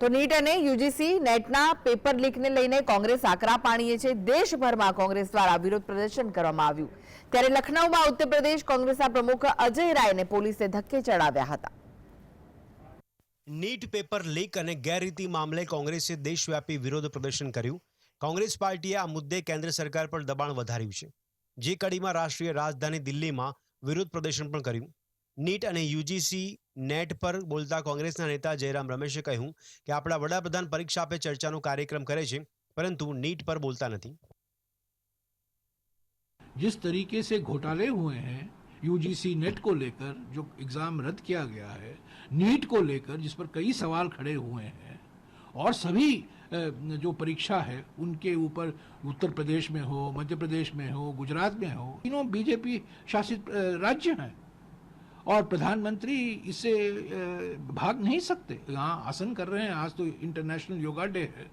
તો નીટ અને UGC નેટના paper લીકને લઈને કોંગ્રેસ આકરા પાણીએ છે દેશભરમાં કોંગ્રેસ દ્વારા વિરોધ પ્રદર્શન કરવામાં આવ્યું ત્યારે લખનૌમાં ઉત્તર પ્રદેશ કોંગ્રેસના પ્રમુખ અજય રાયને પોલીસે ધક્કે ચડાવ્યા હતા નીટ પેપર લીક અને ગેરરીતિ મામલે કોંગ્રેસે દેશવ્યાપી વિરોધ પ્રદર્શન કર્યું કોંગ્રેસ પાર્ટીએ આ મુદ્દે કેન્દ્ર સરકાર પર દબાણ વધાર્યું છે જે કડીમાં રાષ્ટ્રીય રાજધાની દિલ્હીમાં વિરોધ પ્રદર્શન પણ કર્યું નીટ અને યુજીસી નેટ પર બોલતા કોંગ્રેસના નેતા જયરામ રમેશે કહ્યું કે આપણા વડાપ્રધાન પરીક્ષા પે ચર્ચાનો કાર્યક્રમ કરે છે પરંતુ નીટ પર બોલતા નથી जिस तरीके से घोटाले हुए हैं यूजीसी नेट को लेकर जो एग्ज़ाम रद्द किया गया है नीट को लेकर जिस पर कई सवाल खड़े हुए हैं और सभी जो परीक्षा है उनके ऊपर उत्तर प्रदेश में हो मध्य प्रदेश में हो गुजरात में हो तीनों बीजेपी शासित राज्य हैं और प्रधानमंत्री इससे भाग नहीं सकते हां आसन कर रहे हैं आज तो इंटरनेशनल योगा डे है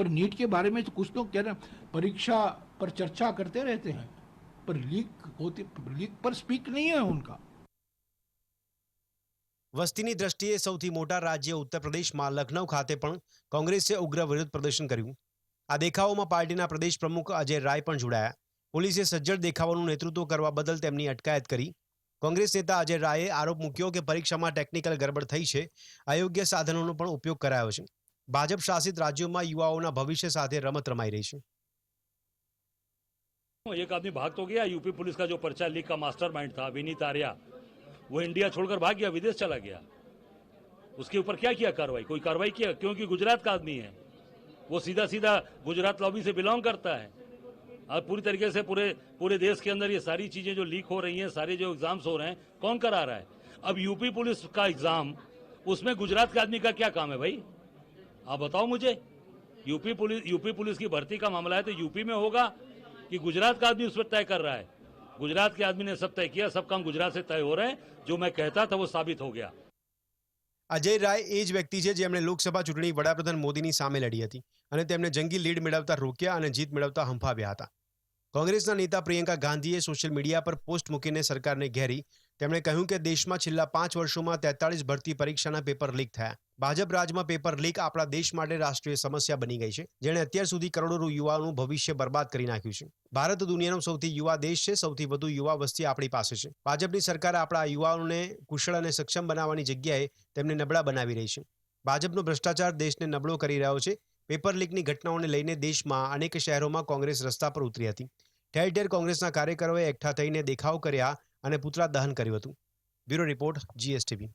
पर नीट के बारे में कुछ तो क्या ना परीक्षा पर चर्चा करते रहते हैं पर लीग होती लीग पर स्पीक नहीं है उनका वस्तीनी दृष्टि से સૌથી મોટો રાજ્ય ઉત્તર પ્રદેશ માં લખનઉ ખાતે પણ કોંગ્રેસ સે ઉગ્ર વિરોધ પ્રદર્શન કર્યું આ દેખાઓમાં પાર્ટીના પ્રદેશ પ્રમુખ અજેય રાય પણ જોડાયા પોલીસે સજ્જડ દેખાવાનો નેતૃત્વ કરવા બદલ તેમની અટકાયત કરી कांग्रेस नेता अजय राय आरोप मुको कि परीक्षा में टेक्निकल गड़बड़ थी અયોગ્ય સાધનોનો પણ ઉપયોગ કરાયો છે ભાજપ શાસિત રાજ્યોમાં યુવાઓના ભવિષ્ય સાથે રમત રમાઈ રહી છે एक आदमी भाग तो गया यूपी पुलिस का जो पर्चा लीग का मास्टर माइंड था विनीत आर्या वो इंडिया छोड़कर भाग गया विदेश चला गया उसके ऊपर क्या किया कार्रवाई कोई कार्रवाई किया क्योंकि गुजरात का आदमी है वो सीधा सीधा गुजरात लॉबी से बिलोंग करता है और पूरी तरीके से पूरे पूरे देश के अंदर ये सारी चीज़ें जो लीक हो रही हैं सारे जो एग्ज़ाम्स हो रहे हैं कौन करा रहा है अब यूपी पुलिस का एग्ज़ाम उसमें गुजरात के आदमी का क्या काम है भाई आप बताओ मुझे यूपी पुलिस यूपी पुलिस की भर्ती का मामला है तो यूपी में होगा कि गुजरात का आदमी उस पर तय कर रहा है गुजरात के आदमी ने सब तय किया सब काम गुजरात से तय हो रहे हैं जो मैं कहता था वो साबित हो गया અજય રાય એ જ વ્યક્તિ છે જેમણે લોકસભા ચૂંટણી વડાપ્રધાન મોદીની સામે લડી હતી અને તેમણે જંગી લીડ મેળવતા રોક્યા અને જીત મેળવતા હંફાવ્યા હતા કોંગ્રેસના નેતા પ્રિયંકા ગાંધીએ સોશિયલ મીડિયા પર પોસ્ટ મૂકીને સરકારને ઘેરી તેમણે કહ્યું કે દેશમાં છેલ્લા પાંચ વર્ષોમાં તેતાળીસ ભરતી પરીક્ષાના પેપર લીક થયા ભાજપ રાજમાં પેપર લીક આપણા દેશ માટે રાષ્ટ્રીય સમસ્યા બની ગઈ છે જેણે અત્યાર સુધી કરોડો યુવાઓનું ભવિષ્ય બરબાદ કરી નાખ્યું છે ભારત દુનિયાનો સૌથી યુવા દેશ છે સૌથી વધુ યુવા વસ્તી આપણી પાસે છે ભાજપની સરકાર આપણા યુવાઓને કુશળ અને સક્ષમ બનાવવાની જગ્યાએ તેમને નબળા બનાવી રહી છે ભાજપનો ભ્રષ્ટાચાર દેશને નબળો કરી રહ્યો છે પેપર લીકની ઘટનાઓને લઈને દેશમાં અનેક શહેરોમાં કોંગ્રેસ રસ્તા પર ઉતરી હતી ઠેર ઠેર કોંગ્રેસના કાર્યકરોએ એકઠા થઈને દેખાવ કર્યા અને પુતળા દહન કર્યું હતું બ્યુરો રિપોર્ટ જીએસટીવી